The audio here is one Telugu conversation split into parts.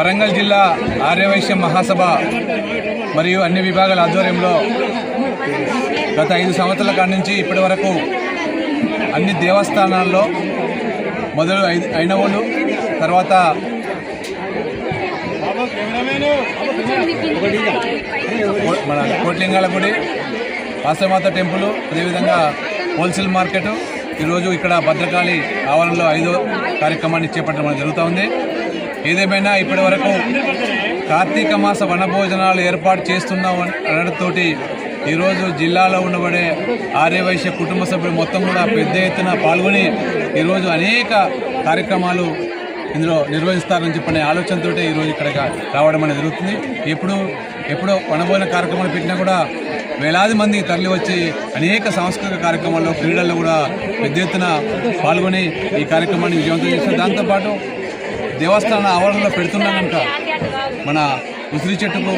వరంగల్ జిల్లా ఆర్యవైశ్య మహాసభ మరియు అన్ని విభాగాల ఆధ్వర్యంలో గత ఐదు సంవత్సరాల కాడి నుంచి ఇప్పటి వరకు అన్ని దేవస్థానాల్లో మొదలు ఐదు ఐనవోలు తర్వాత మన కోట్లింగాల గుడి వాసమాత టెంపుల్ అదేవిధంగా హోల్సేల్ మార్కెట్. ఈరోజు ఇక్కడ భద్రకాళి ఆవరణలో ఐదో కార్యక్రమాన్ని చేపట్టడం జరుగుతూ ఉంది. ఏదేమైనా ఇప్పటి వరకు కార్తీక మాస వనభోజనాలు ఏర్పాటు చేస్తున్నాం అనడంతోటి ఈరోజు జిల్లాలో ఉండబడే ఆర్యవైశ్య కుటుంబ సభ్యులు మొత్తం కూడా పెద్ద ఎత్తున పాల్గొని ఈరోజు అనేక కార్యక్రమాలు ఇందులో నిర్వహిస్తారని చెప్పనే ఆలోచనతో ఈరోజు ఇక్కడ రావడం అనేది జరుగుతుంది. ఎప్పుడు ఎప్పుడో వనభోజన కార్యక్రమాలు పెట్టినా కూడా వేలాది మంది తరలి వచ్చి అనేక సాంస్కృతిక కార్యక్రమాల్లో క్రీడల్లో కూడా పెద్ద ఎత్తున పాల్గొని ఈ కార్యక్రమాన్ని విజయవంతం చేస్తారు దాంతోపాటు దేవస్థాన ఆవరణలో పెడుతున్నాం కనుక మన ఉసిరి చెట్టుకు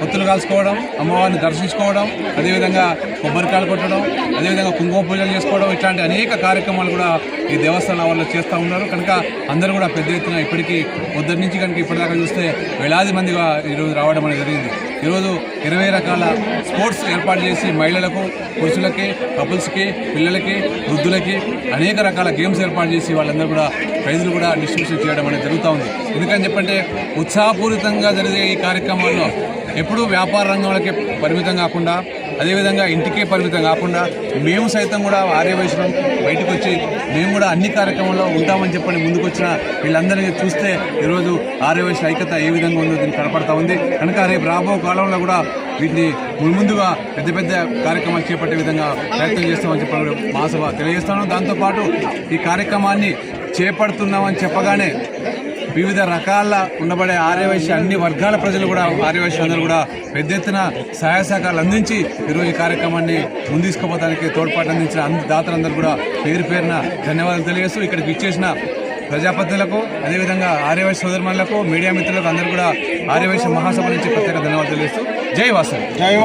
పొత్తులు కాల్చుకోవడం అమ్మవారిని దర్శించుకోవడం అదేవిధంగా కొబ్బరికాయలు కొట్టడం అదేవిధంగా కుంకుమ పూజలు చేసుకోవడం ఇట్లాంటి అనేక కార్యక్రమాలు కూడా ఈ దేవస్థానం వాళ్ళు చేస్తూ ఉన్నారు. కనుక అందరూ కూడా పెద్ద ఎత్తున ఇప్పటికీ పొద్దున్న నుంచి కనుక ఇప్పటిదాకా చూస్తే వేలాది మందిగా ఈరోజు రావడం అనేది జరిగింది. ఈరోజు ఇరవై రకాల స్పోర్ట్స్ ఏర్పాటు చేసి మహిళలకు పురుషులకి కపుల్స్కి పిల్లలకి వృద్ధులకి అనేక రకాల గేమ్స్ ఏర్పాటు చేసి వాళ్ళందరూ కూడా ప్రైజులు కూడా డిస్ట్రిబ్యూషన్ చేయడం అనేది జరుగుతూ ఉంది. ఎందుకని చెప్పంటే ఉత్సాహపూరితంగా జరిగే ఈ కార్యక్రమాల్లో ఎప్పుడూ వ్యాపార రంగంలోకి పరిమితం కాకుండా అదేవిధంగా ఇంటికే పరిమితం కాకుండా మేము సైతం కూడా ఆర్యవైశ్యం బయటకు వచ్చి మేము కూడా అన్ని కార్యక్రమాల్లో ఉంటామని చెప్పని ముందుకొచ్చిన వీళ్ళందరినీ చూస్తే ఈరోజు ఆర్యవైశ్య ఐక్యత ఏ విధంగా ఉందో దీన్ని కనపడతా ఉంది. కనుక రేపు రాబో కాలంలో కూడా వీటిని ముందుగా పెద్ద పెద్ద కార్యక్రమాలు చేపట్టే విధంగా ప్రయత్నం చేస్తామని చెప్పి మహాసభ తెలియజేస్తాను. దాంతోపాటు ఈ కార్యక్రమాన్ని చేపడుతున్నామని చెప్పగానే వివిధ రకాల ఉండబడే ఆర్యవైశ్య అన్ని వర్గాల ప్రజలు కూడా ఆర్యవైశ్య అందరూ కూడా పెద్ద ఎత్తున సహాయ సహకారాలు అందించి ఈరోజు ఈ కార్యక్రమాన్ని ముందుకుపోవడానికి తోడ్పాటు అందించిన అన్ని దాతలందరూ కూడా పేరు పేరున ధన్యవాదాలు తెలియజేస్తూ ఇక్కడికి ఇచ్చేసిన ప్రజాపతులకు అదేవిధంగా ఆర్యవైశ్య సోదరుమణులకు మీడియా మిత్రులకు అందరూ కూడా ఆర్యవైశ్య మహాసభ నుంచి ప్రత్యేక ధన్యవాదాలు తెలియజేస్తూ జై వాసు